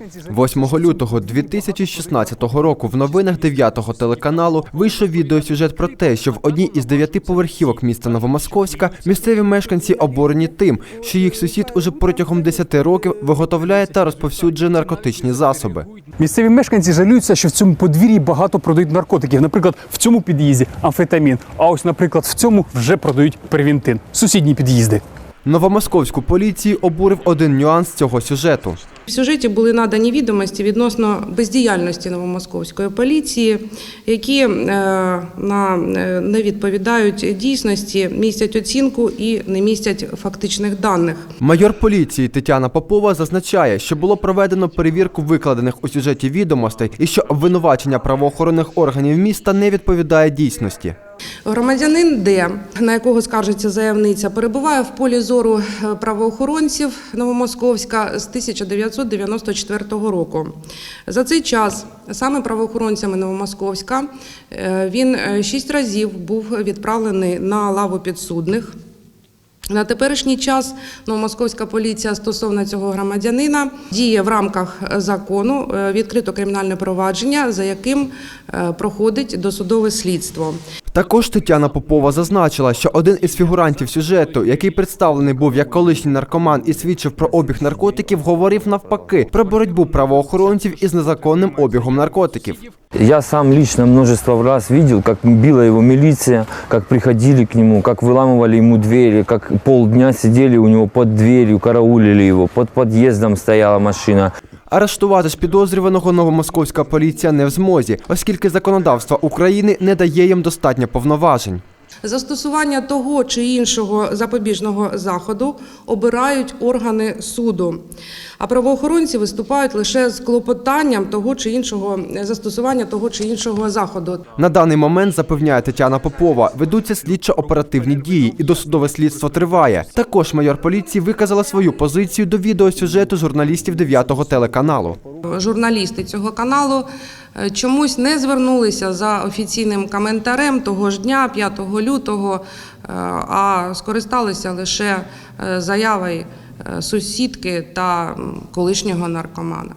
8 лютого 2016 року в новинах 9-го телеканалу вийшов відеосюжет про те, що в одній із дев'яти поверхівок міста Новомосковська місцеві мешканці обурені тим, що їх сусід уже протягом 10 років виготовляє та розповсюджує наркотичні засоби. Місцеві мешканці жалюються, що в цьому подвір'ї багато продають наркотиків. Наприклад, в цьому під'їзді амфетамін, а ось, наприклад, в цьому вже продають первінтин. Сусідні під'їзди. Новомосковську поліцію обурив один нюанс цього сюжету. В сюжеті були надані відомості відносно бездіяльності новомосковської поліції, які е, на, е, не відповідають дійсності, містять оцінку і не містять фактичних даних. Майор поліції Тетяна Попова зазначає, що було проведено перевірку викладених у сюжеті відомостей і що обвинувачення правоохоронних органів міста не відповідає дійсності. Громадянин Д, на якого скаржиться заявниця, перебуває в полі зору е, правоохоронців Новомосковська з 1994 року. За цей час саме правоохоронцями Новомосковська е, він е, шість разів був відправлений на лаву підсудних. На теперішній час новомосковська поліція стосовно цього громадянина діє в рамках закону відкрито кримінальне провадження, за яким проходить досудове слідство. Також Тетяна Попова зазначила, що один із фігурантів сюжету, який представлений був як колишній наркоман і свідчив про обіг наркотиків, говорив навпаки про боротьбу правоохоронців із незаконним обігом наркотиків. Я сам лично множество раз видел, как била его милиция, как приходили к нему, как выламывали ему двери, как полдня сидели у него под дверью, караулили его, под подъездом стояла машина. Арештувати ж підозрюваного новомосковська поліція не в змозі, оскільки законодавство України не дає їм достатньо повноважень. Застосування того чи іншого запобіжного заходу обирають органи суду, а правоохоронці виступають лише з клопотанням того чи іншого застосування того чи іншого заходу. На даний момент запевняє Тетяна Попова, ведуться слідчо-оперативні дії, і досудове слідство триває. Також майор поліції виказала свою позицію до відеосюжету журналістів 9-го телеканалу. Журналісти цього каналу чомусь не звернулися за офіційним коментарем того ж дня, 5 лютого, е, а скористалися лише е, заявою е, сусідки та колишнього наркомана.